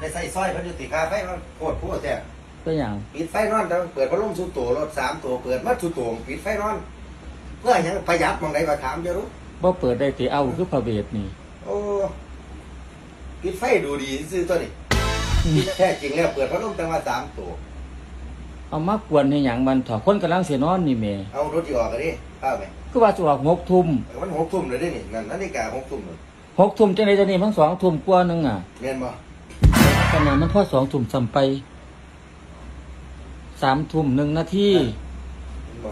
ได้ใส่ซอยเพันยุติคาไฟมันโคตรพูดแต่ก็อย่างปิดไฟนอนแต่เปิดพัดลมสุดโต่รถสามตัวเปิดมัดสุดโต่งปิดไฟนอน เพื่อหยังประหยัดมองไหนก็ถามจะรู้ บ่เปิดได้ติเอาคือพระเวทนี่ โอ้ปิดไฟดูดีซื้อตัวนี้แท้จริงแล้วเปิดพัดลมแต่ว่าสามตัว เอามากวนให้หยังมันเถอะคนกำลังสินอนนี่แหม่เอารถที่ออกกันดิข้าวไหมคือว่าสิออกหกทุ่มมันหกทุ่มเลยเด้นี่นั่นนาฬิกาหกทุ่มเลยหกทุ่มจังได๋ตอนนี้มันสองทุ่มกว่านึงอะเมียนบ่ ขณะมันพอสองทุ่มซ้ำไปสามทุ่มหนึ่งนาทีเห็นบ่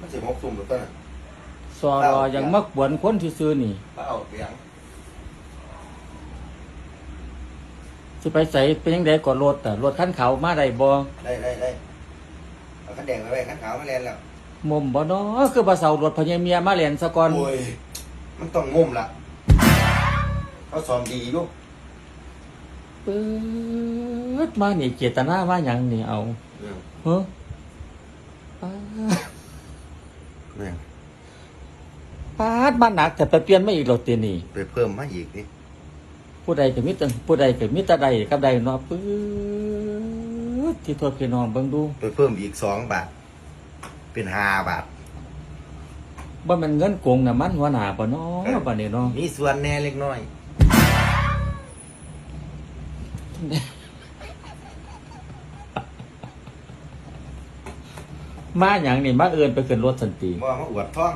มันสิหกทุ่มหรือตัวนั้นสอรอยังมักบวนคนที่ซื้อๆนี่มาเอาเสียงสิไปใส่เป็นยังไงก่อนรถอะรถคันเขาวมาได้บ่ได้ได้ได้เอาขันแดงมาไว้ขันขาวมาแลนแล้วมุมบ่เนาะคือบ่เซารถพญาเมียมาเล่นซะก่อนโอ้ยมันต้องงุ่มละเขาซ้อมดีอยู่ ปื๊ดมานี่เจตนาว่าหยังนี่เอาเรื่องเฮ้อป๊าดเรื่องป๊าดมาหนักแต่ไปเปลี่ยนมาอีกรถตีนี่ไปเพิ่มมาอีกนี่ผู้ใดก็มีแต่ผู้ใดก็มีแต่ใดกับใดเนาะปื๊ดที่โทษพี่น้องเบิ่งดูไปเพิ่มอีกสองบาท เป็นห้าบาท บ่แม่นเงินโกงน่ะมันหัวหน้าบ่เนาะบัดนี้เนาะมีส่วนแหน่เล็กน้อย มาหยังนี่มาเอิ้นไปขึ้นรถสันติว่ามาอวดท้อง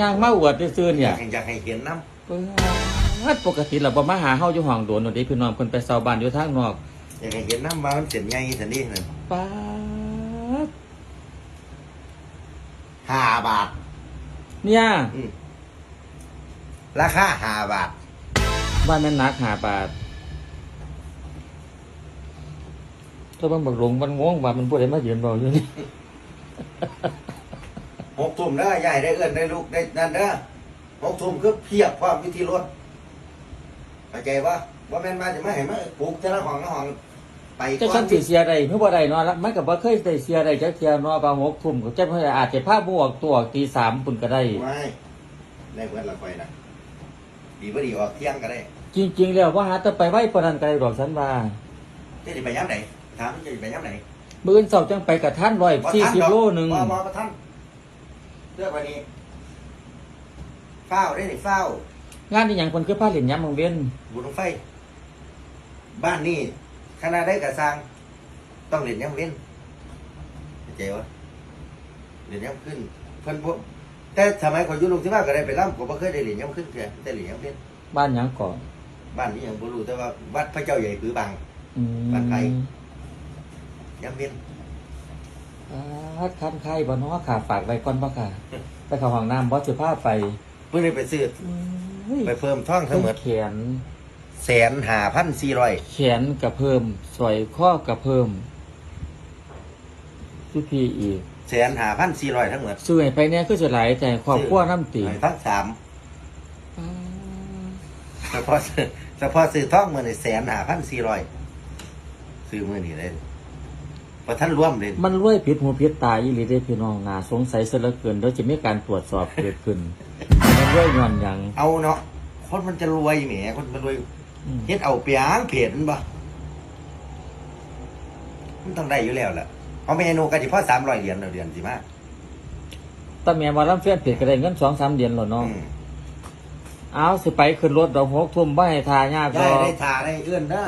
ย่างมาอวดซื่อๆอเนี่ยยากให้อยากให้เห็นน้ปกติเราบ่มาหาเฮาอยู่ห้องโดนวันนี้พี่น้องเพิ่นไปเซาบ้านอยู่ทางนอกำอยากให้เห็นน้ำว่ามันเสียนใหญ่สันนี่เลยป๊าดห้าบาท เนี่ยอืมราคาห้าบาท บ้านแม่นนักหาบาท ถ้ามันบักหลงมันงงว่ามันผู้ใดมายืนเว้าอยู่นี่ หกทุ่มเด้อใหญ่ได้เอื้อนได้ลูกได้นั่นเด้อหกทุ่มคือเพียบพร้อมวิธีรถเข้าใจปะว่าแม่นมาจะมาให้มาปลูกแต่ละห้องละห้องไปจะก่อฉันนสิเสียได้เมื่อบ่ได้เนาะละมันก็บ่เคยได้เสียได้จักเที่ยเนาะบางหกทุ่มก็จะอาจจะพาบวกตัวออกตี3ปุ่นก็ได้ ไม่ได้เพื่อนละคอยนะดีบ่ดีออกเที่ยงก็ได้จริง ๆ แล้วว่าหาแต่ไปไว้ปานนั้นก็ได้ดอกฉันว่าจะได้ไปย้ำไหน ถามจะได้ไปย้ำไหนมื้ออื่นเช้าจังไปกับท่าน140โลหนึงบ่บ่บ่ท่านเรื่องวันนี้เฝ้าได้นี่เฝ้างานนี่หยังเพิ่นคือพาเล่นยามมื้อเว้นบุญไฟ บ้านนี่ขนาดได้กระสร้างต้องเรียนย้ำเว้นเข้าใจวะเรียนย้ำขึ้น เพิ่นบ่แต่สมัยเขาอยู่ลุงที่ว่าก็ได้ไปร่ำผมบ่เคยได้เรียนย้ำขึ้นเพียแต่เรียนย้ำเว้นบ้านหยังก่อน บ้านนี้ยังบ่รู้แต่ว่าวัดพระเจ้าใหญ่ผือบางอืมบ้านไผ ย้ำเว้นอ่าคันไข่บ่เนาะค่ะฝากไว้ก่อนบ่ค่ะไปเข้าห้องน้ำบ่สิพาไปเพิ่นได้ไปซื้อเฮ้ยไปเพิ่มท่องทั้งหมดแขนแสนหาพันสี่ร้อยแขนก็เพิ่มสอยข้อก็เพิ่มสุพี่อีกแสนหาพันสี่ร้อยทั้งหมดซื้อให้ไปเนี่ยคือจะหลายแต่ครอบครัวน้ำตีทั้งสามเฉพาะซื้อเฉพาะซื้อท่องมือในแสนหาพันสี่ร้อยซื้อมือนี่เลย พอท่านร่วมเลยมันรวยผิดหูผิดตาอีหลีเด้พี่น้องนาสงสัยเสียเหลือเกินเดี๋ยวจะมีการตรวจสอบเกิดขึ้นมันรวยย้อนหยังเอาเนาะคนมันจะรวยแหมคนมันรวยอืมเฮ็ดเอาเปียงเพจมันบ่มันต้องได้อยู่แล้วแหละเอาเมนูกันที่พ่อสามร้อยเหรียญต่อเดือนสิมาตาแม่ว่าลำเฟียนเผ็ดก็ได้เงินสองสามเดือนแล้วเนาะอืมเอาสิไปขึ้นรถดอกหกทุ่มบ่ให้ทายากได้ดอกได้ทาได้เอื้อนเด้อ